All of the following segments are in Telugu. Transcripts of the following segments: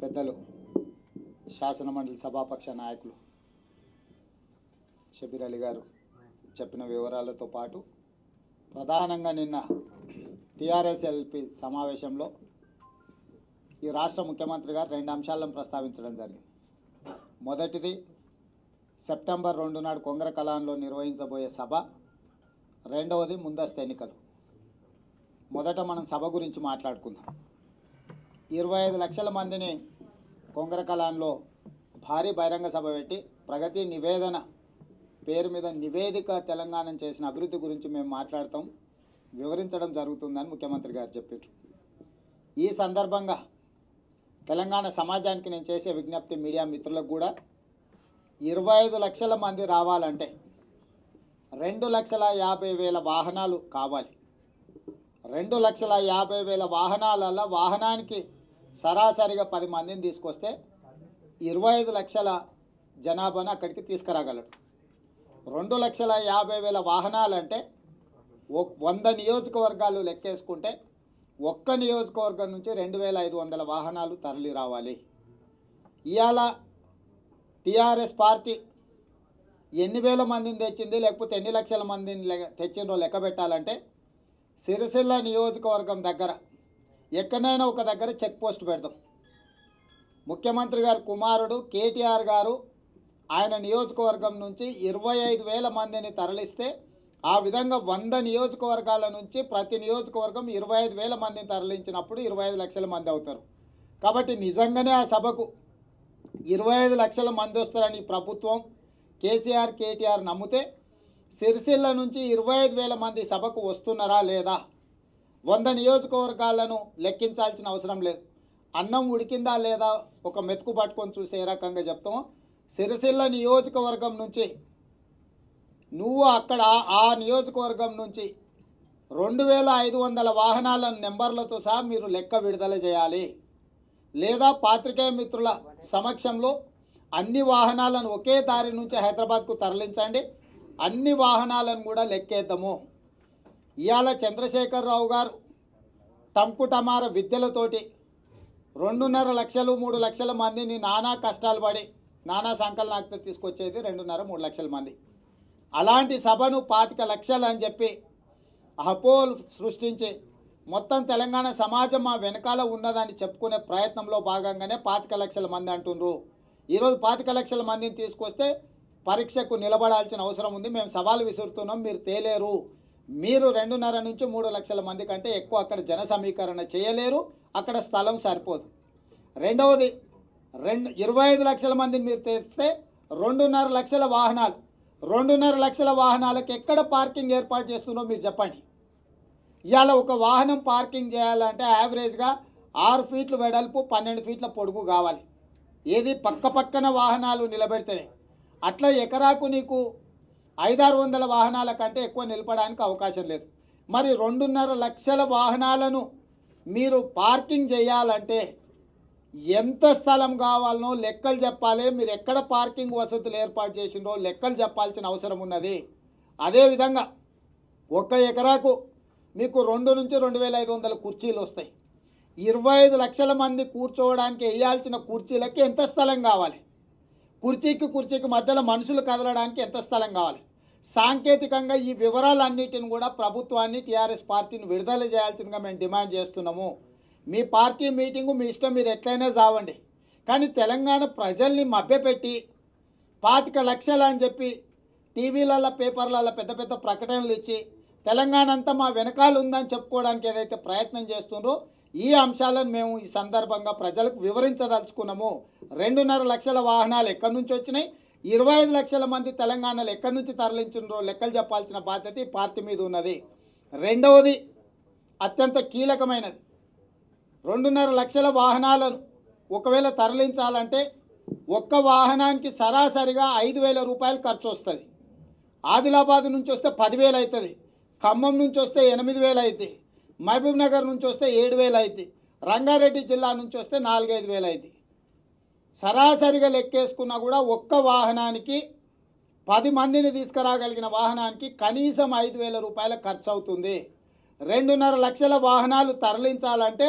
పెద్దలు శాసనమండలి సభాపక్ష నాయకులు షబీర్ అలీ గారు చెప్పిన వివరాలతో పాటు ప్రధానంగా నిన్న టీఆర్ఎస్ఎల్పి సమావేశంలో ఈ రాష్ట్ర ముఖ్యమంత్రి గారు రెండు అంశాలను ప్రస్తావించడం జరిగింది. మొదటిది సెప్టెంబర్ రెండు నాడు కొంగర కళాంలో నిర్వహించబోయే సభ రెండవది ముందస్తు ఎన్నికలు. మొదట మనం సభ గురించి మాట్లాడుకుందాం. ఇరవై ఐదు లక్షల మందిని కొంగర కళాంలో భారీ బహిరంగ సభ పెట్టి ప్రగతి నివేదన పేరు మీద నివేదిక తెలంగాణ చేసిన అభివృద్ధి గురించి మేము మాట్లాడతాం వివరించడం జరుగుతుందని ముఖ్యమంత్రి గారు చెప్పారు. ఈ సందర్భంగా తెలంగాణ సమాజానికి నేను చేసే విజ్ఞప్తి మీడియా మిత్రులకు కూడా ఇరవై ఐదు లక్షల మంది రావాలంటే రెండు లక్షల యాభై వేల వాహనాలు కావాలి. రెండు లక్షల యాభై వేల వాహనాలలో వాహనానికి సరాసరిగా పది మందిని తీసుకొస్తే ఇరవై ఐదు లక్షల జనాభాను అక్కడికి తీసుకురాగలడు. రెండు లక్షల యాభై వేల వాహనాలంటే వంద నియోజకవర్గాలు లెక్కేసుకుంటే ఒక్క నియోజకవర్గం నుంచి రెండు వేల ఐదు వందల వాహనాలు తరలి రావాలి ఇవాళ టీఆర్ఎస్ పార్టీ ఎన్ని వేల మందిని తెచ్చింది లేకపోతే ఎన్ని లక్షల మందిని తెచ్చిందో లెక్క పెట్టాలంటే సిరిసిల్ల నియోజకవర్గం దగ్గర ఎక్కడైనా ఒక దగ్గర చెక్ పోస్ట్ పెడదాం. ముఖ్యమంత్రి గారి కుమారుడు కేటీఆర్ గారు ఆయన నియోజకవర్గం నుంచి ఇరవై ఐదు వేల మందిని తరలిస్తే ఆ విధంగా వంద నియోజకవర్గాల నుంచి ప్రతి నియోజకవర్గం ఇరవై ఐదు వేల మందిని తరలించినప్పుడు ఇరవై ఐదు లక్షల మంది అవుతారు. కాబట్టి నిజంగానే ఆ సభకు ఇరవై ఐదు లక్షల మంది వస్తారని ప్రభుత్వం కేసీఆర్ కేటీఆర్ నమ్మితే సిరిసిల్ల నుంచి ఇరవై ఐదు వేల మంది సభకు వస్తున్నారా లేదా? వంద నియోజకవర్గాలను లెక్కించాల్సిన అవసరం లేదు. అన్నం ఉడికిందా లేదా ఒక మెతుకు పట్టుకొని చూసే ఏ రకంగా చెప్తాము సిరిసిల్ల నియోజకవర్గం నుంచి నువ్వు అక్కడ ఆ నియోజకవర్గం నుంచి రెండు వేల ఐదు వందల వాహనాల నెంబర్లతో సహా మీరు లెక్క విడుదల చేయాలి. లేదా పాత్రికేయ మిత్రుల సమక్షంలో అన్ని వాహనాలను ఒకే దారి నుంచి హైదరాబాద్కు తరలించండి. అన్ని వాహనాలను కూడా లెక్కేద్దాము. ఇవాళ చంద్రశేఖరరావు గారు టంకు టమార విద్యలతోటి రెండున్నర లక్షలు మూడు లక్షల మందిని నానా కష్టాలు పడి నానా సంకలనాలతో తీసుకొచ్చేది రెండున్నర మూడు లక్షల మంది. అలాంటి సభను పాతిక లక్షలు అని చెప్పి అపోల్ సృష్టించి మొత్తం తెలంగాణ సమాజం మా వెనకాల ఉన్నదని చెప్పుకునే ప్రయత్నంలో భాగంగానే పాతిక లక్షల మంది అంటుండ్రు. ఈరోజు పాతిక లక్షల మందిని తీసుకొస్తే పరీక్షకు నిలబడాల్సిన అవసరం ఉంది. మేము సవాలు విసురుతున్నాం. మీరు తేలేరు. మీరు రెండున్నర నుంచి మూడు లక్షల మంది కంటే ఎక్కువ అక్కడ జన సమీకరణ చేయలేరు. అక్కడ స్థలం సరిపోదు. రెండవది రెండు ఇరవై ఐదు లక్షల మందిని మీరు తెస్తే రెండున్నర లక్షల వాహనాలు. రెండున్నర లక్షల వాహనాలకు ఎక్కడ పార్కింగ్ ఏర్పాటు చేస్తున్నారో మీరు చెప్పండి. ఇవాళ ఒక వాహనం పార్కింగ్ చేయాలంటే యావరేజ్గా ఆరు ఫీట్లు వెడల్పు పన్నెండు ఫీట్ల పొడుగు కావాలి. ఏది పక్క పక్కన వాహనాలు నిలబెడితేనే అట్లా ఎకరాకు నీకు ఐదారు వందల వాహనాల కంటే ఎక్కువ నిలపడానికి అవకాశం లేదు. మరి రెండున్నర లక్షల వాహనాలను మీరు పార్కింగ్ చేయాలంటే ఎంత స్థలం కావాలనో లెక్కలు చెప్పాలి. మీరు ఎక్కడ పార్కింగ్ వసతులు ఏర్పాటు చేసిండ్రో లెక్కలు చెప్పాల్సిన అవసరం ఉన్నది. అదేవిధంగా ఒక్క ఎకరాకు మీకు రెండు నుంచి రెండు వేల ఐదు వందల కుర్చీలు వస్తాయి. ఇరవై ఐదు లక్షల మంది కూర్చోవడానికి వేయాల్సిన కుర్చీలకి ఎంత స్థలం కావాలి? కుర్చీకి కుర్చీకి మధ్యలో మనుషులు కదలడానికి ఎంత స్థలం కావాలి? సాంకేతికంగా ఈ వివరాలన్నిటిని కూడా ప్రభుత్వాన్ని టీఆర్ఎస్ పార్టీని విడుదల చేయాల్సిందిగా మేము డిమాండ్ చేస్తున్నాము. మీ పార్టీ మీటింగు మీ ఇష్టం మీరు ఎట్లయినా చావండి. కానీ తెలంగాణ ప్రజల్ని మభ్యపెట్టి పాతిక లక్షలు అని చెప్పి టీవీలలో పేపర్లలో పెద్ద పెద్ద ప్రకటనలు ఇచ్చి తెలంగాణ అంతా మా వెనకాల ఉందని చెప్పుకోవడానికి ఏదైతే ప్రయత్నం చేస్తుండ్రో ఈ అంశాలను మేము ఈ సందర్భంగా ప్రజలకు వివరించదలుచుకున్నాము. రెండున్నర లక్షల వాహనాలు ఎక్కడి నుంచి వచ్చినాయి? ఇరవై ఐదు లక్షల మంది తెలంగాణలో ఎక్కడి నుంచి తరలించిండ్రో లెక్కలు చెప్పాల్సిన బాధ్యత ఈ పార్టీ మీద ఉన్నది. రెండవది అత్యంత కీలకమైనది. రెండున్నర లక్షల వాహనాలను ఒకవేళ తరలించాలంటే ఒక్క వాహనానికి సరాసరిగా ఐదు వేల రూపాయలు ఖర్చు వస్తుంది. ఆదిలాబాద్ నుంచి వస్తే పదివేలు అవుతుంది. ఖమ్మం నుంచి వస్తే ఎనిమిది వేలు అవుతాయి మహబూబ్ నగర్ నుంచి వస్తే ఏడు వేలు అవుతాయి రంగారెడ్డి జిల్లా నుంచి వస్తే నాలుగైదు వేలు అవుతాయి సరాసరిగా లెక్కేసుకున్నా కూడా ఒక్క వాహనానికి పది మందిని తీసుకురాగలిగిన వాహనానికి కనీసం ఐదు వేల రూపాయల ఖర్చు అవుతుంది రెండున్నర లక్షల వాహనాలు తరలించాలంటే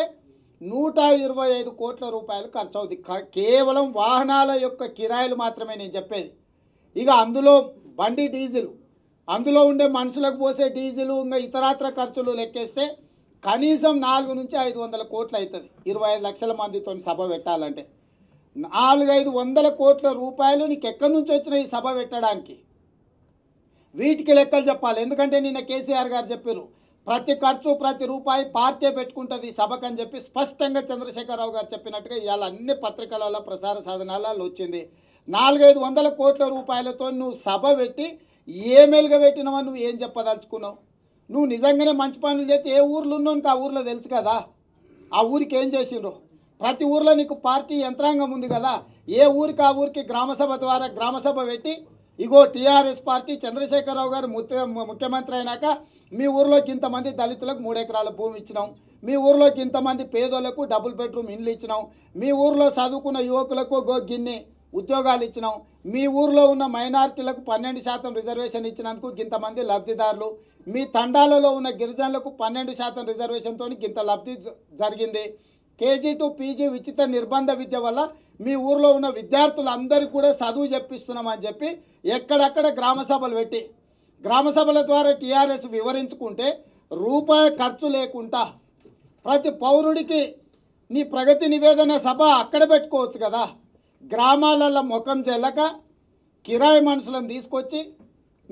నూట ఇరవై ఐదు కోట్ల రూపాయలు ఖర్చు అవుతుంది కేవలం వాహనాల యొక్క కిరాయిలు మాత్రమే నేను చెప్పేది. ఇక అందులో బండి డీజిల్. అందులో ఉండే మనుషులకు పోసే డీజిల్ ఇంకా ఇతరాత్ర ఖర్చులు లెక్కేస్తే కనీసం నాలుగు నుంచి ఐదు వందల కోట్లు అవుతుంది ఇరవై ఐదు లక్షల మందితో సభ పెట్టాలంటే. నాలుగైదు వందల కోట్ల రూపాయలు నీకు ఎక్కడి నుంచి వచ్చిన ఈ సభ పెట్టడానికి? వీటికి లెక్కలు చెప్పాలి. ఎందుకంటే నిన్న కేసీఆర్ గారు చెప్పారు ప్రతి ఖర్చు ప్రతి రూపాయి పార్టీ పెట్టుకుంటుంది ఈ సభకు అని చెప్పి స్పష్టంగా చంద్రశేఖరరావు గారు చెప్పినట్టుగా ఇవాళ అన్ని పత్రికలలో ప్రసార సాధనాలలో వచ్చింది. నాలుగైదు వందల కోట్ల రూపాయలతో నువ్వు సభ పెట్టి ఏ మెలుగ పెట్టినావో నువ్వు? ఏం చెప్పదలుచుకున్నావు? నువ్వు నిజంగానే మంచి పనులు చేస్తే ఏ ఊర్లో ఉన్నావు ఆ ఊర్లో తెలుసు కదా. ఆ ఊరికి ఏం చేసిండ్రు? ప్రతి ఊర్లో నీకు పార్టీ యంత్రాంగం ఉంది కదా. ఏ ఊరికి? ఆ ఊరికి గ్రామసభ ద్వారా గ్రామసభ పెట్టి ఇగో టీఆర్ఎస్ పార్టీ చంద్రశేఖరరావు గారు ముత్య- ముఖ్యమంత్రి అయినాక మీ ఊర్లోకి ఇంతమంది దళితులకు మూడు ఎకరాల భూమి ఇచ్చినాం. మీ ఊర్లోకి ఇంతమంది పేదోళ్ళకు డబుల్ బెడ్రూమ్ ఇండ్లు ఇచ్చినాం. మీ ఊర్లో చదువుకున్న యువకులకు గో గిన్ని ఉద్యోగాలు ఇచ్చినాం. మీ ఊర్లో ఉన్న మైనార్టీలకు పన్నెండు శాతం రిజర్వేషన్ ఇచ్చినందుకు ఇంతమంది లబ్ధిదారులు. మీ తండాలలో ఉన్న గిరిజనులకు పన్నెండు శాతం రిజర్వేషన్తో ఇంత లబ్ధి జరిగింది. కేజీ టు పీజీ ఉచిత నిర్బంధ విద్య వల్ల మీ ఊర్లో ఉన్న విద్యార్థులందరికీ కూడా చదువు చెప్పిస్తున్నామని చెప్పి ఎక్కడెక్కడ గ్రామ సభలు పెట్టి గ్రామ సభల ద్వారా టీఆర్ఎస్ వివరించుకుంటే రూపాయి ఖర్చు లేకుండా ప్రతి పౌరుడికి నీ ప్రగతి నివేదన సభ అక్కడ పెట్టుకోవచ్చు కదా. గ్రామాలలో ముఖం చెల్లక కిరాయి మనుషులను తీసుకొచ్చి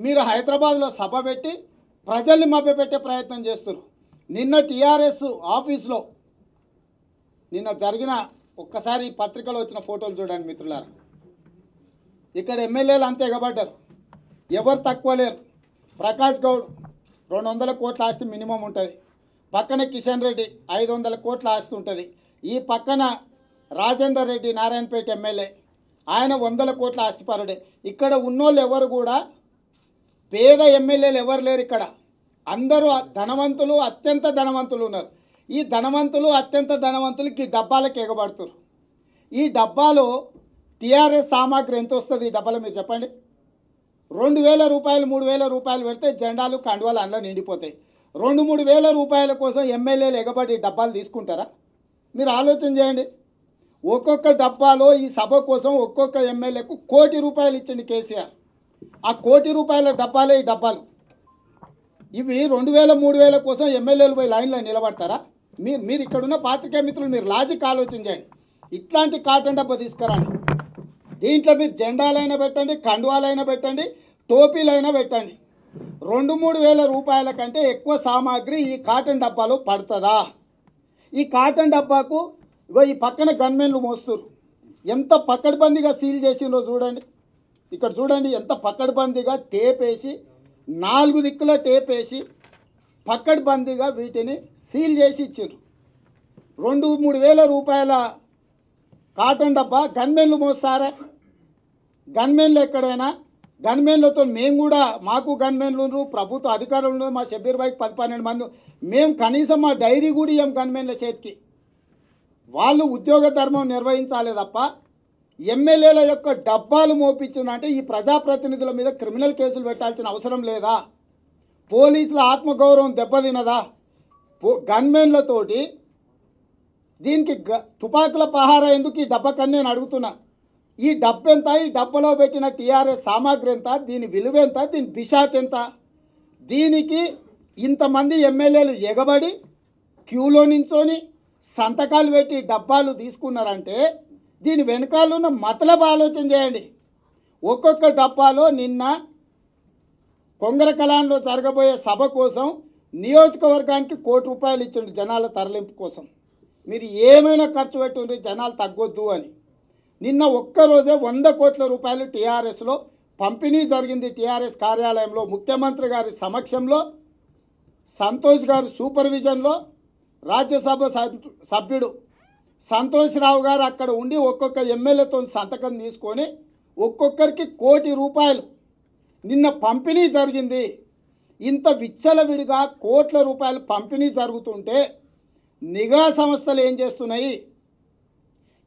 మీరు హైదరాబాద్లో సభ పెట్టి ప్రజల్ని మభ్యపెట్టే ప్రయత్నం చేస్తున్నారు. నిన్న టీఆర్ఎస్ ఆఫీస్లో నిన్న జరిగిన ఒక్కసారి పత్రికలో వచ్చిన ఫోటోలు చూడండి మిత్రులారా. ఇక్కడ ఎమ్మెల్యేలు అంతే ఎగబడ్డారు. ఎవరు తక్కువ లేరు. ప్రకాష్ గౌడ్ రెండు వందల కోట్ల ఆస్తి మినిమం ఉంటుంది. పక్కన కిషన్ రెడ్డి ఐదు వందల కోట్ల ఆస్తి ఉంటుంది. ఈ పక్కన రాజేందర్ రెడ్డి నారాయణపేట ఎమ్మెల్యే. ఆయన వందల కోట్ల ఆస్తిపరుడే. ఇక్కడ ఉన్నోళ్ళు ఎవరు కూడా పేద ఎమ్మెల్యేలు ఎవరు లేరు ఇక్కడ. అందరూ ధనవంతులు అత్యంత ధనవంతులు ఉన్నారు. ఈ ధనవంతులు అత్యంత ధనవంతులకి ఈ డబ్బాలకు ఎగబడుతున్నారు. ఈ డబ్బాలో టీఆర్ఎస్ సామాగ్రి ఎంత వస్తుంది ఈ డబ్బాలో మీరు చెప్పండి? రెండు వేల రూపాయలు మూడు వేల రూపాయలు పెడితే జెండాలు కండువాలు అందులో నిండిపోతాయి. రెండు మూడు వేల రూపాయల కోసం ఎమ్మెల్యేలు ఎగబడి డబ్బాలు తీసుకుంటారా? మీరు ఆలోచన చేయండి. ఒక్కొక్క డబ్బాలో ఈ సభ కోసం ఒక్కొక్క ఎమ్మెల్యేకు కోటి రూపాయలు ఇచ్చింది కేసీఆర్. ఆ కోటి రూపాయల డబ్బాలే ఈ డబ్బాలు. ఇవి రెండు వేల మూడు వేల కోసం ఎమ్మెల్యేలు పోయి లైన్లో నిలబడతారా? మీరు మీరు ఇక్కడున్న పాత్రికేయ మిత్రులు మీరు లాజిక్ ఆలోచన చేయండి. ఇట్లాంటి కాటన్ డబ్బా తీసుకురండి. దీంట్లో మీరు జెండాలైనా పెట్టండి కండువాలైనా పెట్టండి టోపీలైనా పెట్టండి. రెండు మూడు వేల రూపాయల కంటే ఎక్కువ సామాగ్రి ఈ కాటన్ డబ్బాలో పడుతుందా? ఈ కాటన్ డబ్బాకు ఇగో ఈ పక్కన గన్మెన్లు మోస్తున్నారు ఎంత పక్కడబందిగా సీల్ చేసిందో చూడండి. ఇక్కడ చూడండి ఎంత పక్కడబందిగా టేప్ వేసి నాలుగు దిక్కుల టేప్ వేసి పక్కడబందిగా వీటిని సీల్ చేసి ఇచ్చారు రెండు మూడు వేల రూపాయల కాటన్ డబ్బా గన్మెన్లు మోస్తారా? గన్మెన్లు ఎక్కడైనా? గన్మెన్లతో మేము కూడా మాకు గన్మెన్లు ప్రభుత్వ అధికారులు ఉన్నారు మా షబ్బీర్ బాయ్కి పది పన్నెండు మంది. మేము కనీసం మా డైరీ కూడా ఇవ్వం గన్మెన్ల చేతికి. వాళ్ళు ఉద్యోగ ధర్మం నిర్వహించాలి తప్ప ఎమ్మెల్యేల యొక్క డబ్బాలు మోపించిందంటే ఈ ప్రజాప్రతినిధుల మీద క్రిమినల్ కేసులు పెట్టాల్సిన అవసరం లేదా? పోలీసుల ఆత్మగౌరవం దెబ్బతినదా? పో- గన్మెన్లతోటి దీనికి గ- తుపాకుల పహార ఎందుకు ఈ డబ్బకని నేను అడుగుతున్నా? ఈ డబ్బు ఎంత ఈ డబ్బలో పెట్టిన టీఆర్ఎస్ సామాగ్రి ఎంత దీని విలువ ఎంత దీని బిషాత్ ఎంత దీనికి ఇంతమంది ఎమ్మెల్యేలు ఎగబడి క్యూలో నించొని సంతకాలు పెట్టి డబ్బాలు తీసుకున్నారంటే దీని వెనకాల ఉన్న మతలబ్ ఆలోచన చేయండి. ఒక్కొక్క డబ్బాలో నిన్న కొంగర కళాంలో జరగబోయే సభ కోసం నియోజకవర్గానికి కోటి రూపాయలు ఇచ్చిండు జనాల తరలింపు కోసం. మీరు ఏమైనా ఖర్చు పెట్టుండ్రి జనాలు తగ్గొద్దు అని. నిన్న ఒక్కరోజే వంద కోట్ల రూపాయలు టీఆర్ఎస్లో పంపిణీ జరిగింది టీఆర్ఎస్ కార్యాలయంలో ముఖ్యమంత్రి గారి సమక్షంలో సంతోష్ గారి సూపర్విజన్లో రాజ్యసభ సభ్యుడు సంతోష్ రావు గారు అక్కడ ఉండి ఒక్కొక్క ఎమ్మెల్యేతో సంతకం తీసుకొని ఒక్కొక్కరికి కోటి రూపాయలు. నిన్న పంపిణీ జరిగింది. ఇంత విచ్చలవిడిగా కోట్ల రూపాయలు పంపిణీ జరుగుతుంటే నిఘా సంస్థలు ఏం చేస్తున్నాయి?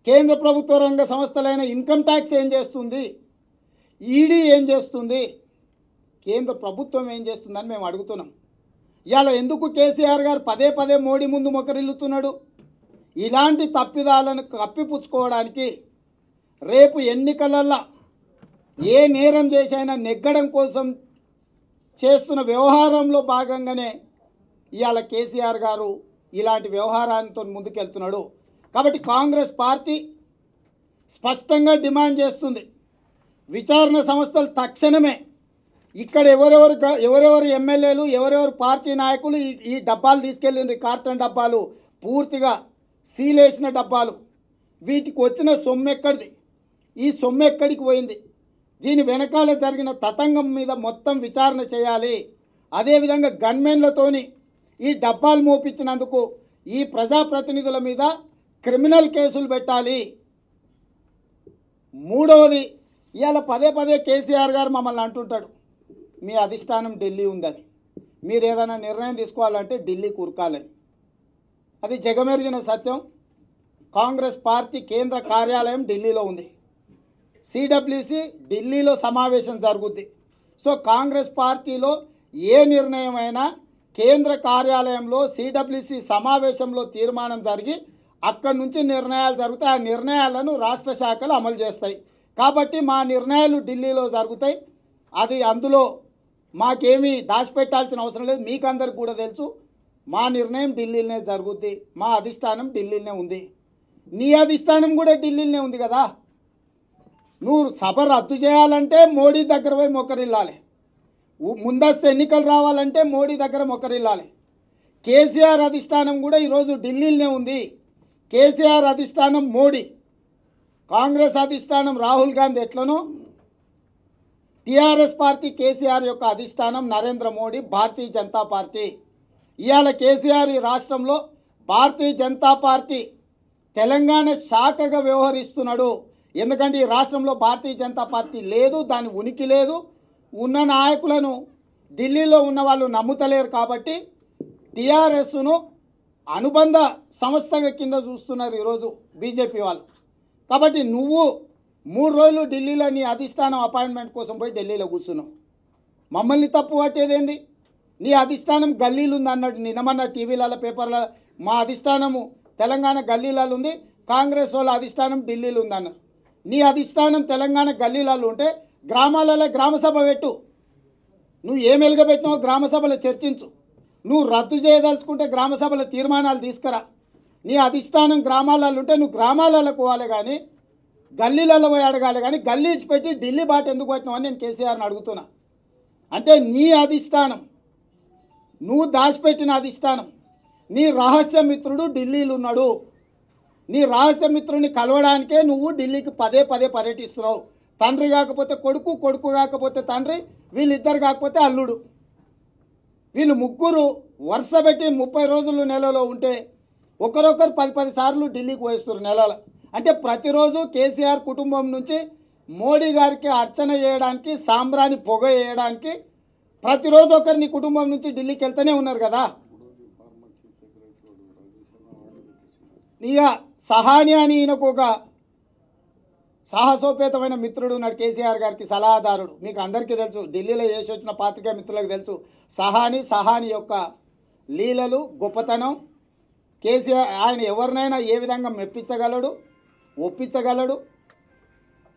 కేంద్ర ప్రభుత్వ రంగ సంస్థలైన ఇన్కమ్ ట్యాక్స్ ఏం చేస్తుంది? ఈడీ ఏం చేస్తుంది? కేంద్ర ప్రభుత్వం ఏం చేస్తుందని మేము అడుగుతున్నాం. ఇవాళ ఎందుకు కేసీఆర్ గారు పదే పదే మోడీ ముందు మొకరిల్లుతున్నాడు? ఇలాంటి తప్పిదాలను కప్పిపుచ్చుకోవడానికి రేపు ఎన్నికలల్లో ఏ నేరం చేసైనా నెగ్గడం కోసం చేస్తున్న వ్యవహారంలో భాగంగానే ఇవాళ కేసీఆర్ గారు ఇలాంటి వ్యవహారాలతో ముందుకెళ్తున్నాడు. కాబట్టి కాంగ్రెస్ పార్టీ స్పష్టంగా డిమాండ్ చేస్తుంది. విచారణ సంస్థలు తక్షణమే ఇక్కడ ఎవరెవరు ఎవరెవరు ఎమ్మెల్యేలు ఎవరెవరు పార్టీ నాయకులు ఈ ఈ డబ్బాలు తీసుకెళ్ళింది కార్టన్ డబ్బాలు పూర్తిగా సీలేసిన డబ్బాలు. వీటికి వచ్చిన సొమ్ము ఎక్కడిది? ఈ సొమ్ము ఎక్కడికి పోయింది? దీని వెనకాల జరిగిన తతంగం మీద మొత్తం విచారణ చేయాలి. అదేవిధంగా గన్మెన్లతోని ఈ డబ్బాలు మోపించినందుకు ఈ ప్రజాప్రతినిధుల మీద క్రిమినల్ కేసులు పెట్టాలి. మూడవది ఇవాళ పదే పదే కేసీఆర్ గారు మమ్మల్ని అంటుంటాడు. మీ అధిష్టానం ఢిల్లీ ఉందని. మీరు ఏదైనా నిర్ణయం తీసుకోవాలంటే ఢిల్లీ కూరకాలని. అది జగమెరిగిన సత్యం. కాంగ్రెస్ పార్టీ కేంద్ర కార్యాలయం ఢిల్లీలో ఉంది. సిడబ్ల్యూసి ఢిల్లీలో సమావేశం జరుగుద్ది. సో కాంగ్రెస్ పార్టీలో ఏ నిర్ణయమైనా కేంద్ర కార్యాలయంలో సిడబ్ల్యూసి సమావేశంలో తీర్మానం జరిగి అక్కడి నుంచి నిర్ణయాలు జరుగుతాయి. ఆ నిర్ణయాలను రాష్ట్ర శాఖలు అమలు చేస్తాయి. కాబట్టి మా నిర్ణయాలు ఢిల్లీలో జరుగుతాయి. అది అందులో మాకేమీ దాచిపెట్టాల్సిన అవసరం లేదు. మీకందరికి కూడా తెలుసు. మా నిర్ణయం ఢిల్లీలోనే జరుగుద్ది. మా అధిష్టానం ఢిల్లీలోనే ఉంది. నీ అధిష్టానం కూడా ఢిల్లీలోనే ఉంది కదా. నువ్వు సభ రద్దు చేయాలంటే మోడీ దగ్గర పోయి మొక్కరిల్లాలి. ముందస్తు ఎన్నికలు రావాలంటే మోడీ దగ్గర మొక్కరిల్లాలి. కేసీఆర్ అధిష్టానం కూడా ఈరోజు ఢిల్లీలోనే ఉంది. కేసీఆర్ అధిష్టానం మోడీ. కాంగ్రెస్ అధిష్టానం రాహుల్ గాంధీ ఎట్లనో టీఆర్ఎస్ పార్టీ కేసీఆర్ యొక్క అధిష్టానం నరేంద్ర మోడీ భారతీయ జనతా పార్టీ. ఇవాళ కేసీఆర్ ఈ రాష్ట్రంలో భారతీయ జనతా పార్టీ తెలంగాణ శాఖగా వ్యవహరిస్తున్నాడు. ఎందుకంటే ఈ రాష్ట్రంలో భారతీయ జనతా పార్టీ లేదు దాని ఉనికి లేదు. ఉన్న నాయకులను ఢిల్లీలో ఉన్న వాళ్ళు నమ్ముతలేరు కాబట్టి టీఆర్ఎస్ను అనుబంధ సంస్థగా కింద చూస్తున్నారు ఈరోజు బీజేపీ వాళ్ళు. కాబట్టి నువ్వు మూడు రోజులు ఢిల్లీలో నీ అధిష్టానం అపాయింట్మెంట్ కోసం పోయి ఢిల్లీలో కూర్చున్నావు. మమ్మల్ని తప్పు పట్టేదేంది? నీ అధిష్టానం గల్లీలు ఉంది అన్నట్టు నిన్నమన్న టీవీలలో పేపర్ల మా అధిష్టానము తెలంగాణ గల్లీలలో ఉంది కాంగ్రెస్ వాళ్ళ అధిష్టానం ఢిల్లీలో ఉంది నీ అధిష్టానం తెలంగాణ గల్లీలలో ఉంటే గ్రామాలలో గ్రామసభ పెట్టు. నువ్వు ఏం వెలుగబెట్టినావో గ్రామ సభలో చర్చించు. నువ్వు రద్దు చేయదలుచుకుంటే గ్రామసభల తీర్మానాలు తీసుకురా. నీ అధిష్టానం గ్రామాలలో ఉంటే నువ్వు గ్రామాలలో పోవాలి కానీ గల్లీలలో పోయి అడగాలి. కానీ గల్లీ పెట్టి ఢిల్లీ బాట ఎందుకు పెట్టినావు నేను కేసీఆర్ని అడుగుతున్నా. అంటే నీ అధిష్టానం నువ్వు దాచిపెట్టిన అధిష్టానం నీ రహస్య మిత్రుడు ఢిల్లీలో ఉన్నాడు. నీ రహస్య మిత్రుడిని కలవడానికే నువ్వు ఢిల్లీకి పదే పదే పర్యటిస్తున్నావు. తండ్రి కాకపోతే కొడుకు కొడుకు కాకపోతే తండ్రి వీళ్ళిద్దరు కాకపోతే అల్లుడు. వీళ్ళు ముగ్గురు వరుస పెట్టి ముప్పై రోజులు నెలలో ఉంటే ఒకరొకరు పది పది సార్లు ఢిల్లీకి పోయిస్తారు నెలల. అంటే ప్రతిరోజు కేసీఆర్ కుటుంబం నుంచి మోడీ గారికి అర్చన చేయడానికి సాంబ్రాన్ని పొగ వేయడానికి ప్రతిరోజు ఒకరు నీ కుటుంబం నుంచి ఢిల్లీకి వెళ్తూనే ఉన్నారు కదా. ఇక సహాని అని ఈయనకు ఒక సాహసోపేతమైన మిత్రుడు ఉన్నాడు కేసీఆర్ గారికి సలహాదారుడు. మీకు అందరికీ తెలుసు ఢిల్లీలో చేసి వచ్చిన పాత్రికా మిత్రులకు తెలుసు. సహాని సహాని యొక్క లీలలు గొప్పతనం కేసీఆర్ ఆయన ఎవరినైనా ఏ విధంగా మెప్పించగలడు? ఒప్పించగలడు.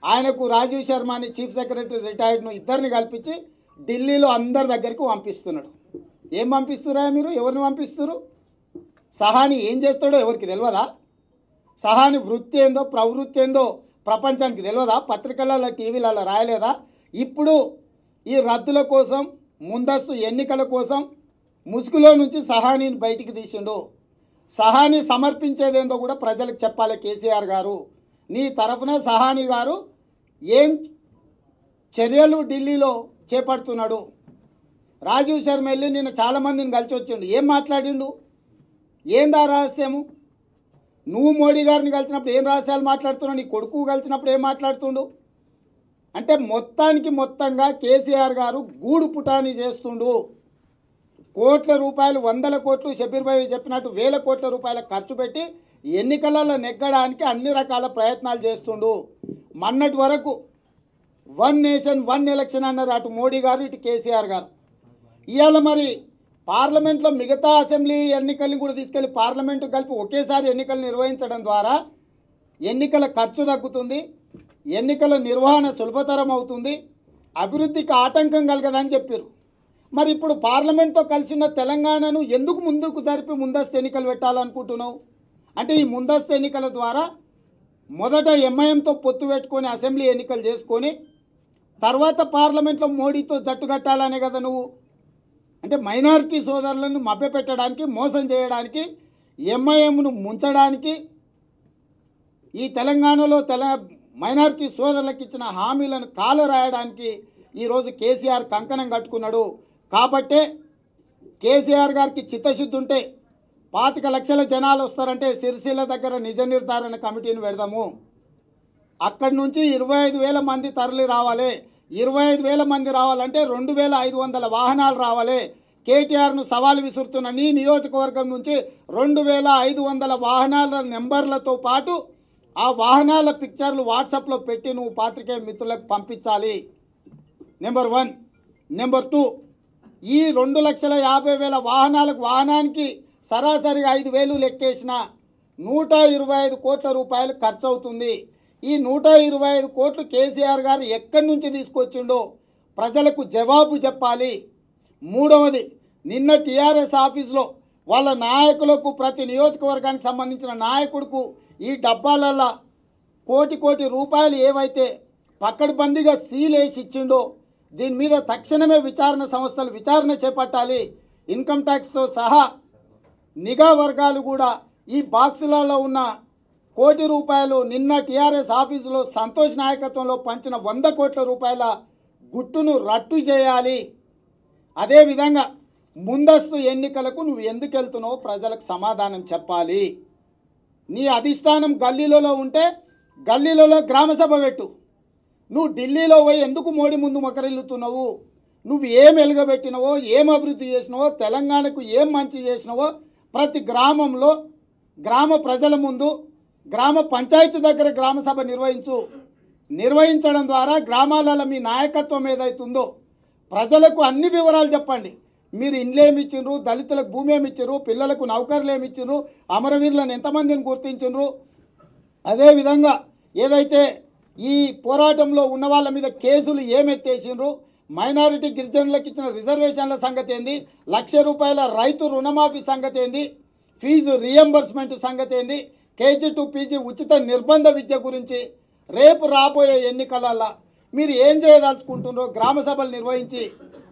ఆయనకు రాజీవ్ శర్మని చీఫ్ సెక్రటరీ రిటైర్డ్ను ఇద్దరిని కల్పించి ఢిల్లీలో అందరి దగ్గరికి పంపిస్తున్నాడు. ఏం పంపిస్తురా మీరు? ఎవరిని పంపిస్తున్నారు సహాని ఏం చేస్తాడో ఎవరికి తెలియదా సహాని వృత్తి ఏందో ప్రవృత్తి ఏందో ప్రపంచానికి తెలియదా పత్రికలలో టీవీలలో రాయలేదా? ఇప్పుడు ఈ రద్దుల కోసం ముందస్తు ఎన్నికల కోసం ముసుగులో నుంచి సహానిని బయటికి తీసిండు. సహాని సమర్పించేదేందో కూడా ప్రజలకు చెప్పాలి కేసీఆర్ గారు. నీ తరఫున సహాని గారు ఏం చర్యలు ఢిల్లీలో చేపడుతున్నాడు. రాజీవ్ శర్మ వెళ్ళి నిన్న చాలా మందిని కలిసి వచ్చిండు. ఏం మాట్లాడిండు? ఏందా రహస్యము? నువ్వు మోడీ గారిని కలిసినప్పుడు ఏం రహస్యాలు మాట్లాడుతున్నావు? నీ కొడుకు కలిసినప్పుడు ఏం మాట్లాడుతుండు? అంటే మొత్తానికి మొత్తంగా కేసీఆర్ గారు గూడు పుటాని చేస్తుండు. కోట్ల రూపాయలు వందల కోట్లు షబీర్ భాయ్ చెప్పినట్టు వేల కోట్ల రూపాయల ఖర్చు పెట్టి ఎన్నికలలో నెగ్గడానికి అన్ని రకాల ప్రయత్నాలు చేస్తుండు. మొన్నటి వరకు వన్ నేషన్ వన్ ఎలక్షన్ అన్నారు అటు మోడీ గారు ఇటు కేసీఆర్ గారు. ఇవాళ మరి పార్లమెంట్లో మిగతా అసెంబ్లీ ఎన్నికల్ని కూడా తీసుకెళ్ళి పార్లమెంటు కలిపి ఒకేసారి ఎన్నికలు నిర్వహించడం ద్వారా ఎన్నికల ఖర్చు తగ్గుతుంది ఎన్నికల నిర్వహణ సులభతరం అవుతుంది అభివృద్ధికి ఆటంకం కలగదని చెప్పారు మరి ఇప్పుడు పార్లమెంట్తో కలిసి ఉన్న తెలంగాణను ఎందుకు ముందుకు జరిపి ముందస్తు ఎన్నికలు పెట్టాలనుకుంటున్నావు? అంటే ఈ ముందస్తు ఎన్నికల ద్వారా మొదట ఎంఐఎంతో పొత్తు పెట్టుకొని అసెంబ్లీ ఎన్నికలు చేసుకొని తర్వాత పార్లమెంట్లో మోడీతో జట్టు కట్టాలనే కదా నువ్వు. అంటే మైనారిటీ సోదరులను మభ్యపెట్టడానికి మోసం చేయడానికి ఎంఐఎంను ముంచడానికి ఈ తెలంగాణలో తెల మైనారిటీ సోదరులకు ఇచ్చిన హామీలను కాలు రాయడానికి ఈరోజు కేసీఆర్ కంకణం కట్టుకున్నాడు. కాబట్టే కేసీఆర్ గారికి చిత్తశుద్ధి ఉంటే పాతిక లక్షల జనాలు వస్తారంటే సిరిసిల్ల దగ్గర నిజ నిర్ధారణ కమిటీని పెడదాము. అక్కడి నుంచి ఇరవై ఐదు వేల మంది తరలి రావాలి. ఇరవై ఐదు వేల మంది రావాలంటే రెండు వేల ఐదు వందల వాహనాలు రావాలి. కేటీఆర్ను సవాల్ విసురుతున్న నీ నియోజకవర్గం నుంచి రెండు వేల ఐదు వందల వాహనాల నెంబర్లతో పాటు ఆ వాహనాల పిక్చర్లు వాట్సాప్లో పెట్టి నువ్వు పాత్రికేయ మిత్రులకు పంపించాలి. Number one. Number two. ఈ రెండు లక్షల యాభై వేల వాహనాలకు వాహనానికి సరాసరిగా ఐదు వేలు లెక్కేసిన నూట ఇరవై ఐదు కోట్ల రూపాయలు ఖర్చు అవుతుంది ఈ నూట ఇరవై ఐదు కోట్లు కేసీఆర్ గారు ఎక్కడి నుంచి తీసుకొచ్చిండో ప్రజలకు జవాబు చెప్పాలి. మూడవది నిన్న టీఆర్ఎస్ ఆఫీస్లో వాళ్ళ నాయకులకు ప్రతి నియోజకవర్గానికి సంబంధించిన నాయకుడికు ఈ డబ్బాలల్లో కోటి కోటి రూపాయలు ఏవైతే పక్కడిబందిగా సీల్ వేసి ఇచ్చిండో దీని మీద తక్షణమే విచారణ సంస్థలు విచారణ చేపట్టాలి. ఇన్కమ్ ట్యాక్స్తో సహా నిఘా వర్గాలు కూడా ఈ బాక్సులలో ఉన్న కోటి రూపాయలు నిన్న టీఆర్ఎస్ ఆఫీసులో సంతోష్ నాయకత్వంలో పంచిన వంద కోట్ల రూపాయల గుట్టును రట్టు చేయాలి. అదేవిధంగా ముందస్తు ఎన్నికలకు నువ్వు ఎందుకు వెళ్తున్నావు ప్రజలకు సమాధానం చెప్పాలి. నీ అధిష్టానం గల్లీలలో ఉంటే గల్లీలలో గ్రామసభ పెట్టు. నువ్వు ఢిల్లీలో పోయి ఎందుకు మోడీ ముందు మొకరిల్లుతున్నావు? నువ్వు ఏం ఎలగబెట్టినవో ఏం అభివృద్ధి చేసినవో తెలంగాణకు ఏం మంచి చేసినవో ప్రతి గ్రామంలో గ్రామ ప్రజల ముందు గ్రామ పంచాయతీ దగ్గర గ్రామ సభ నిర్వహించు. నిర్వహించడం ద్వారా గ్రామాలలో మీ నాయకత్వం ఏదైతుందో ప్రజలకు అన్ని వివరాలు చెప్పండి. మీరు ఇండ్లు ఏమి ఇచ్చిండ్రు దళితులకు భూమి ఏమి పిల్లలకు నౌకర్లు ఏమి ఇచ్చిండ్రు అమరవీరులను ఎంతమందిని గుర్తించిండ్రు? అదేవిధంగా ఏదైతే ఈ పోరాటంలో ఉన్న వాళ్ళ మీద కేసులు ఏమెత్తేసిండ్రు? మైనారిటీ గిరిజనులకు ఇచ్చిన రిజర్వేషన్ల సంగతి ఏంది? లక్ష రూపాయల రైతు రుణమాఫీ సంగతి ఏంది? ఫీజు రియంబర్స్మెంట్ సంగతి ఏంది? కేజీ టు పీజీ ఉచిత నిర్బంధ విద్య గురించి రేపు రాబోయే ఎన్నికలల్లా మీరు ఏం చేయదలుచుకుంటున్నారో గ్రామ సభలు నిర్వహించి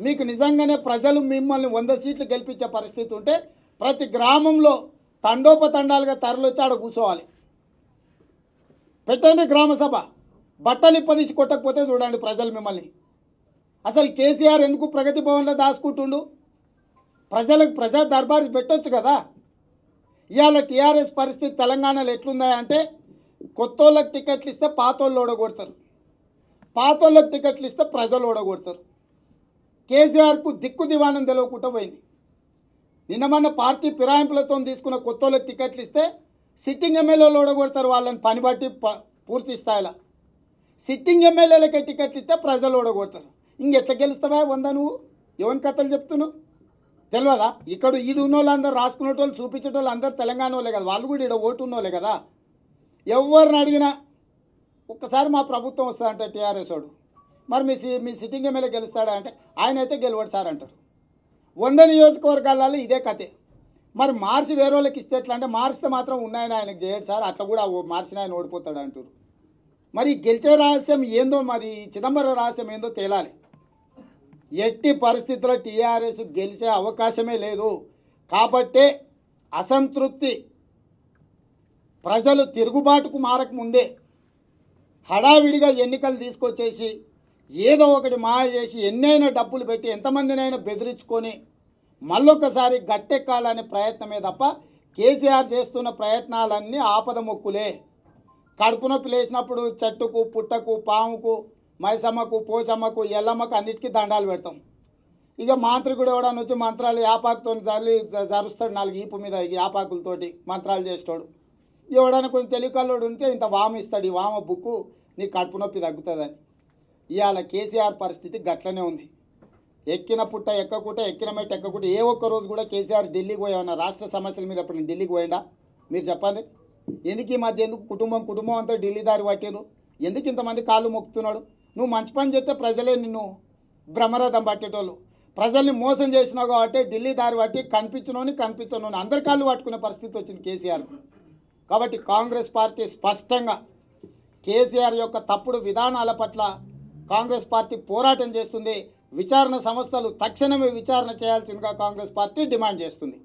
మీకు నిజంగానే ప్రజలు మిమ్మల్ని వంద సీట్లు గెలిపించే పరిస్థితి ఉంటే ప్రతి గ్రామంలో తండోపతండాలుగా తరలిచ్చి ఆడ కూర్చోవాలి. పెట్టండి గ్రామ సభ. బట్టలు ఇప్పదీసి కొట్టకపోతే చూడండి ప్రజలు మిమ్మల్ని. అసలు కేసీఆర్ ఎందుకు ప్రగతి భవన్లో దాచుకుంటుండు? ప్రజలకు ప్రజా దర్బారు పెట్టొచ్చు కదా? ఇవాళ టీఆర్ఎస్ పరిస్థితి తెలంగాణలో ఎట్లుందా అంటే కొత్తోళ్ళకి టికెట్లు ఇస్తే పాతోళ్ళు ఓడగొడతారు. పాతోళ్ళకి టికెట్లు ఇస్తే ప్రజలు ఓడగొడతారు. కేసీఆర్కు దిక్కు దివాణం తెలవకుండా పోయింది. నిన్న మొన్న పార్టీ ఫిరాయింపులతో తీసుకున్న కొత్త వాళ్ళకి టికెట్లు ఇస్తే సిట్టింగ్ ఎమ్మెల్యేలు ఓడగొడతారు వాళ్ళని పని బట్టి ప- పూర్తి స్థాయిలో. సిట్టింగ్ ఎమ్మెల్యేలకే టికెట్లు ఇస్తే ప్రజలు ఓడగొడతారు. ఇంకెట్లా గెలుస్తావా వంద నువ్వు? ఎవరి కథలు చెప్తున్నావు? తెలియదా ఇక్కడ ఈడు ఉన్న వాళ్ళందరూ రాసుకునేటోళ్ళు చూపించేటోళ్ళు అందరూ తెలంగాణ వాళ్ళే కదా. వాళ్ళు కూడా ఈడ ఓటు ఉన్నోళ్ళే కదా. ఎవరిని అడిగినా ఒక్కసారి మా ప్రభుత్వం వస్తారంటే టీఆర్ఎస్ వాడు. మరి మీ సి- మీ సిట్టింగ్ ఎమ్మెల్యే గెలుస్తాడా అంటే ఆయన అయితే గెలవడు సార్ అంటారు వంద నియోజకవర్గాలలో ఇదే కథే. మరి మార్చి వేరే వాళ్ళకి ఇస్తే ఎట్లా? అంటే మార్చితే మాత్రం ఉన్నాయని ఆయనకు చేయడు సార్. అట్లా కూడా ఓ మార్చిన ఆయన ఓడిపోతాడు అంటారు. మరి గెలిచే రహస్యం ఏందో మరి చిదంబరం రహస్యం ఏందో తేలాలి. ఎట్టి పరిస్థితుల్లో టీఆర్ఎస్ గెలిచే అవకాశమే లేదు. కాబట్టే అసంతృప్తి. ప్రజలు తిరుగుబాటుకు మారక ముందే హడావిడిగా ఎన్నికలు తీసుకొచ్చేసి ఏదో ఒకటి మాయ చేసి ఎన్నైనా డబ్బులు పెట్టి ఎంతమందినైనా బెదిరించుకొని మళ్ళొకసారి గట్టెక్కాలనే ప్రయత్నమే తప్ప కేసీఆర్ చేస్తున్న ప్రయత్నాలన్నీ ఆపద మొక్కులే. కడుపు నొప్పి లేచినప్పుడు చెట్టుకు పుట్టకు పాముకు మైసమ్మకు పోచమ్మకు ఎల్లమ్మకు అన్నిటికీ దండాలు పెడతాం. ఇక మాంత్రికుడు ఎవడని వచ్చి మంత్రాలు యాపాకుతో జల్లి జరుస్తాడు నాలుగు ఈపు మీద ఈ యాపాకులతోటి మంత్రాలు చేస్తాడు ఎవడైనా కొంచెం తెలివికల్లోడు ఉంటే ఇంత వామ ఇస్తాడు ఈ వామ బుక్కు నీ కడుపు నొప్పి తగ్గుతుందని. ఇవాళ కేసీఆర్ పరిస్థితి గట్లనే ఉంది. ఎక్కిన పుట్ట ఎక్కకుట ఎక్కిన మెట్ట ఎక్కకుట ఏ ఒక్క రోజు కూడా కేసీఆర్ ఢిల్లీకి పోయేమన్నా రాష్ట్ర సమస్యల మీద అప్పుడు నేను ఢిల్లీకి పోయిండా? మీరు చెప్పండి. ఎందుకు ఈ మధ్య ఎందుకు కుటుంబం కుటుంబం అంతా ఢిల్లీ దారి పట్టారు ఎందుకు ఇంతమంది కాళ్ళు మొక్కుతున్నాడు? నువ్వు మంచి పని చేస్తే ప్రజలే నిన్ను బ్రహ్మరథం పట్టేటోళ్ళు. ప్రజల్ని మోసం చేసినావు కాబట్టి ఢిల్లీ దారి పట్టి కనిపించనోని కనిపించనోని అందరి కాళ్ళు పట్టుకునే పరిస్థితి వచ్చింది కేసీఆర్. కాబట్టి కాంగ్రెస్ పార్టీ స్పష్టంగా కేసీఆర్ యొక్క తప్పుడు విధానాల పట్ల కాంగ్రెస్ పార్టీ పోరాటం చేస్తుంది. విచారణ సంస్థలు తక్షణమే విచారణ చేయాల్సిందిగా కాంగ్రెస్ పార్టీ డిమాండ్ చేస్తుంది.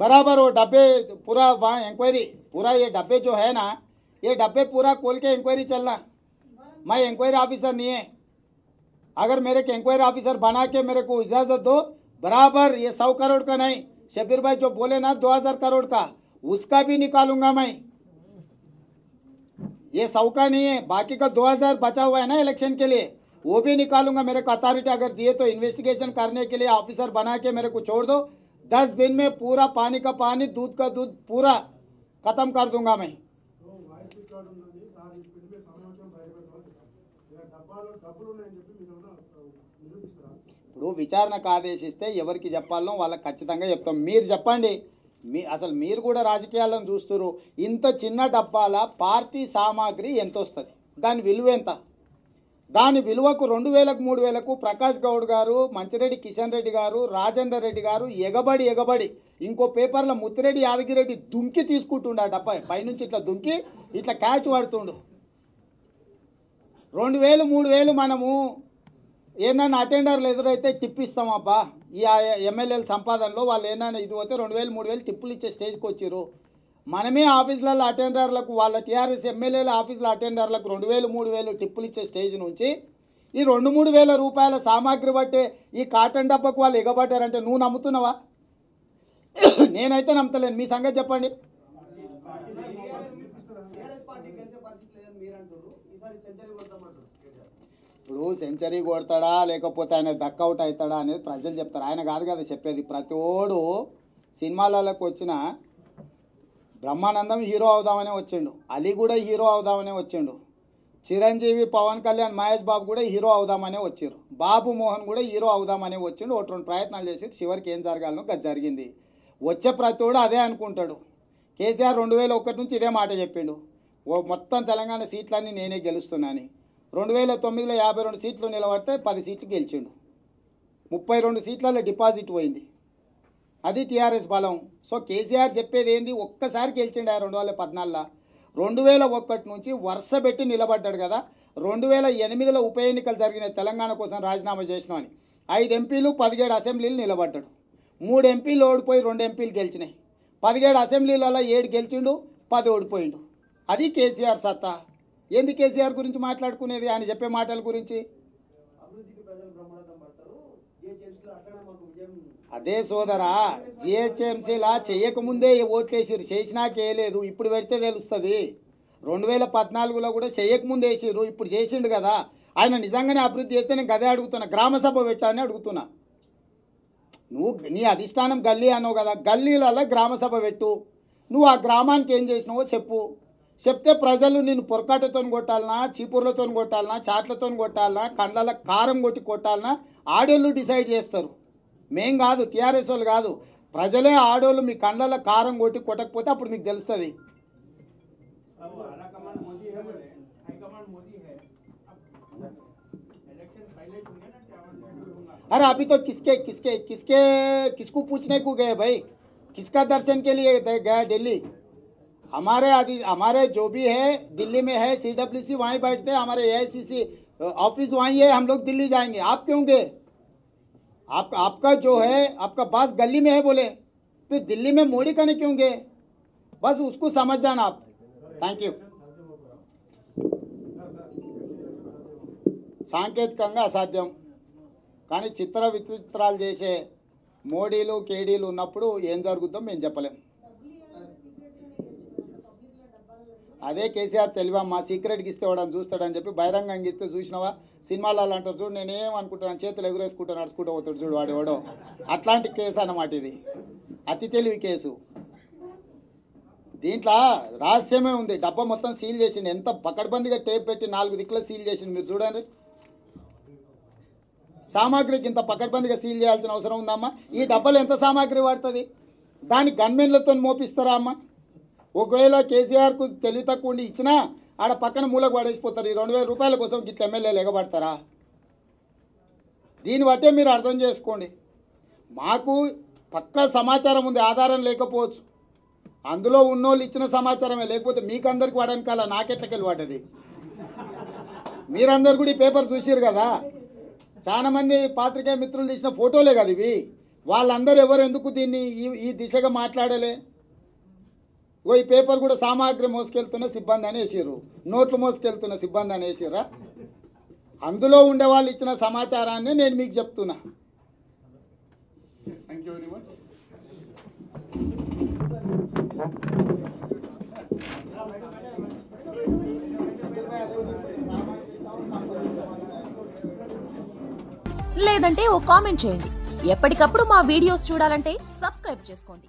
बराबर वो डब्बे पूरा वहाँ इंक्वायरी पूरा ये डब्बे जो है ना, ये डब्बे पूरा खोल के इंक्वायरी चलना। मैं इंक्वायरी ऑफिसर नहीं है। अगर मेरे को इंक्वायरी ऑफिसर बना के मेरे को इजाज़त दो, बराबर ये सौ करोड़ का नहीं शबीर भाई जो बोले ना दो हज़ार करोड़ का, उसका भी निकालूँगा मैं। ये सौ का नहीं है, बाकी का दो हज़ार बचा हुआ है ना इलेक्शन के लिए, वो भी निकालूँगा। मेरे को अथॉरिटी अगर दिए तो इन्वेस्टिगेशन करने के लिए ऑफिसर बना के मेरे को छोड़ दो। दस दिन में पूरा पानी का पानी दूध का दूध पूरा खत्म कर दूंगा मैं వాయిస్ రికార్డ్ ఉన్నది సార్ ఇప్పటికే సమావేశం బయటపెట్టవాలి ఇలా డబ్బాలో డబ్బులు ఉన్నాయని చెప్పి మీరు ఏమైనా నిరూపిస్తారా ఇప్పుడు విచారణకు ఆదేశిస్తే ఎవరికి చెప్పాలో వాళ్ళకి ఖచ్చితంగా చెప్తాం మీరు చెప్పండి మీ అసలు మీరు కూడా రాజకీయాలను చూస్తున్నారు ఇంత చిన్న డబ్బాల పార్టీ సామాగ్రి ఎంత వస్తుంది దాని విలువ ఎంత దాని విలువకు రెండు వేలకు మూడు వేలకు ప్రకాష్ గౌడ్ గారు మంచిరెడ్డి కిషన్ రెడ్డి గారు రాజేందర్ రెడ్డి గారు ఎగబడి ఎగబడి ఇంకో పేపర్లో ముత్తిరెడ్డి యాదగిరెడ్డి దుంకి తీసుకుంటుండ డబ్బా పైనుంచి ఇట్లా దుంకి ఇట్లా క్యాచ్ పడుతుండు. రెండు వేలు మూడు వేలు మనము ఏమైనా అటెండర్లు ఎదురైతే టిప్ ఈ ఎమ్మెల్యేల సంపాదనలో వాళ్ళు ఏమైనా ఇది పోతే రెండు వేలు మూడు వేలు టిప్పులు ఇచ్చే స్టేజ్కి వచ్చిర్రు. మనమే ఆఫీసులలో అటెండర్లకు వాళ్ళ టీఆర్ఎస్ ఎమ్మెల్యేల ఆఫీసుల అటెండర్లకు రెండు వేలు మూడు వేలు టిప్పులు ఇచ్చే స్టేజ్ నుంచి ఈ రెండు మూడు వేల రూపాయల సామాగ్రి బట్టే ఈ కాటన్ డబ్బాకు వాళ్ళు ఎగబడ్డారంటే నువ్వు నమ్ముతున్నావా? నేనైతే నమ్ముతలేను. మీ సంగతి చెప్పండి. ఇప్పుడు సెంచరీ కొడతాడా లేకపోతే ఆయన డక్ అవుట్ అవుతాడా అనేది ప్రజలు చెప్తారు. ఆయన కాదు కదా చెప్పేది. ప్రతి ఓడు సినిమాలలోకి వచ్చిన బ్రహ్మానందం హీరో అవుదామనే వచ్చిండు. అలీ కూడా హీరో అవుదామనే వచ్చిండు. చిరంజీవి పవన్ కళ్యాణ్ మహేష్ బాబు కూడా హీరో అవుదామనే వచ్చారు బాబు మోహన్ కూడా హీరో అవుదామనే వచ్చిండు. ఒకటి రెండు ప్రయత్నాలు చేసి చివరికి ఏం జరగాలనో గది జరిగింది. వచ్చే ప్రతి అదే అనుకుంటాడు. కేసీఆర్ రెండు వేల ఒకటి నుంచి ఇదే మాట చెప్పిండు. ఓ మొత్తం తెలంగాణ సీట్లన్నీ నేనే గెలుస్తున్నాను. రెండు వేల తొమ్మిదిలో యాభై రెండు సీట్లు నిలబడితే పది సీట్లు గెలిచిండు. ముప్పై రెండు సీట్లలో డిపాజిట్ పోయింది. అది టీఆర్ఎస్ బలం. సో కేసీఆర్ చెప్పేది ఏంది? ఒక్కసారి గెలిచిండు ఆయన రెండు వేల పద్నాలుగులో. రెండు వేల ఒకటి నుంచి వరుస పెట్టి నిలబడ్డాడు కదా. రెండు వేల ఎనిమిదిలో ఉప ఎన్నికలు జరిగిన తెలంగాణ కోసం రాజీనామా చేసినామని ఐదు ఎంపీలు పదిహేడు అసెంబ్లీలు నిలబడ్డాడు. మూడు ఎంపీలు ఓడిపోయి రెండు ఎంపీలు గెలిచినాయి. పదిహేడు అసెంబ్లీలలో ఏడు గెలిచిండు పది ఓడిపోయిండు. అది కేసీఆర్ సత్తా. ఏంది కేసీఆర్ గురించి మాట్లాడుకునేది? ఆయన చెప్పే మాటల గురించి అభివృద్ధికి ప్రజలు బ్రహ్మరథం పడతారు జిహెచ్ఎంసీలో అట్లనే మాకు విజయం అదే సోదరా జిహెచ్ఎంసీలా చేయకముందే ఓట్లేసిర్రు. చేసినాకే లేదు ఇప్పుడు పెడితే తెలుస్తుంది. రెండు వేల పద్నాలుగులో కూడా చేయకముందు వేసిర్రు. ఇప్పుడు చేసిండు కదా. ఆయన నిజంగానే అభివృద్ధి చేస్తే నేను గదే అడుగుతున్నా. గ్రామసభ పెట్టాలని అడుగుతున్నా. నువ్వు నీ అధిష్టానం గల్లీ అన్నావు కదా. గల్లీలలో గ్రామసభ పెట్టు. నువ్వు ఆ గ్రామానికి ఏం చేసినావో చెప్పు. చెప్తే ప్రజలు నిన్ను పొరకాటతో కొట్టాలనా చీపుర్లతో కొట్టాలనా చాట్లతో కొట్టాలనా కండ్ల కారం కొట్టి కొట్టాలనా ఆడోళ్ళు డిసైడ్ చేస్తారు. మేం కాదు టీఆర్ఎస్ వాళ్ళు కాదు ప్రజలే ఆడోళ్ళు మీ కండ్ల కారం కొట్టి కొట్టకపోతే అప్పుడు మీకు తెలుస్తుంది अब आला कमान मोदी है बोले हाईकमान मोदी है अब इलेक्शन पहले होंगे ना चावल में होगा अरे अभी तो किसके किसके किसके किसको पूछने को गए भाई किसका दर्शन के लिए गए- गया दिल्ली हमारे आदि हमारे जो भी है दिल्ली में है सीडब्ल्यूसी वहीं बैठते हैं हमारे एआईसीसी ऑफिस वहीं है हम लोग दिल्ली जाएंगे आप क्यों गए आप आपका जो है आपका बास गली में है बोले फिर दिल्ली में मोड़ी करने क्यों गए बस उसको समझ जाना आप थैंक यू సాంకేతికంగా అసాధ్యం కానీ చిత్ర విచిత్రాలు చేసే మోడీలు కేడీలు ఉన్నప్పుడు ఏం జరుగుతుందో మేము చెప్పలేం అదే కేసీఆర్ తెలివమ్మా సీక్రెట్కి ఇస్తే వాడని చూస్తాడని చెప్పి బహిరంగంగా ఇస్తే చూసినావా? సినిమాలలో అంటారు చూడు నేనేం అనుకుంటున్నాను చేతులు ఎగురేసుకుంటా నడుచుకుంటూ పోతాడు చూడు వాడు ఎవడో. అట్లాంటి కేసు అన్నమాట ఇది. అతి తెలివి కేసు. దీంట్లో రహస్యమే ఉంది. డబ్బా మొత్తం సీల్ చేసిండు. ఎంత పకడ్బందీగా టేప్ పెట్టి నాలుగు దిక్కులు సీల్ చేసిండు మీరు చూడండి. సామాగ్రికి ఇంత పకడ్బందీగా సీల్ చేయాల్సిన అవసరం ఉందమ్మా? ఈ డబ్బాలు ఎంత సామాగ్రి పడుతుంది దాన్ని గన్మెన్లతో మోపిస్తారా అమ్మా? ఒకవేళ కేసీఆర్కు తెలివి తక్కువ ఉండి ఇచ్చినా ఆడ పక్కన మూలకు పడేసిపోతారు. ఈ రెండు వేల రూపాయల కోసం గిట్ల ఎమ్మెల్యేలు ఎగబడతారా దీన్ని బట్టే మీరు అర్థం చేసుకోండి. మాకు పక్క సమాచారం ఉంది ఆధారం లేకపోవచ్చు. అందులో ఉన్నోళ్ళు ఇచ్చిన సమాచారమే లేకపోతే మీకందరికి వాడనకాల నాకెట్లకెళ్ళి వాటది మీరందరు కూడా ఈ పేపర్ చూసారు కదా? చాలామంది పాత్రికేయ మిత్రులు తీసిన ఫోటోలే కదా ఇవి. వాళ్ళందరూ ఎవరు ఎందుకు దీన్ని ఈ ఈ దిశగా మాట్లాడలే? ఓ ఈ పేపర్ కూడా సామాగ్రి మోసుకెళ్తున్న సిబ్బంది అని వేసిర్రు నోట్లు మోసుకెళ్తున్న సిబ్బంది అని వేసిర్రా అందులో ఉండే వాళ్ళు ఇచ్చిన సమాచారాన్ని నేను మీకు చెప్తున్నా. థ్యాంక్ యూ వెరీ మచ్ లేదంటే ఓ కామెంట్ చేయండి. ఎప్పటికప్పుడు మా వీడియోస్ చూడాలంటే సబ్స్క్రైబ్ చేసుకోండి.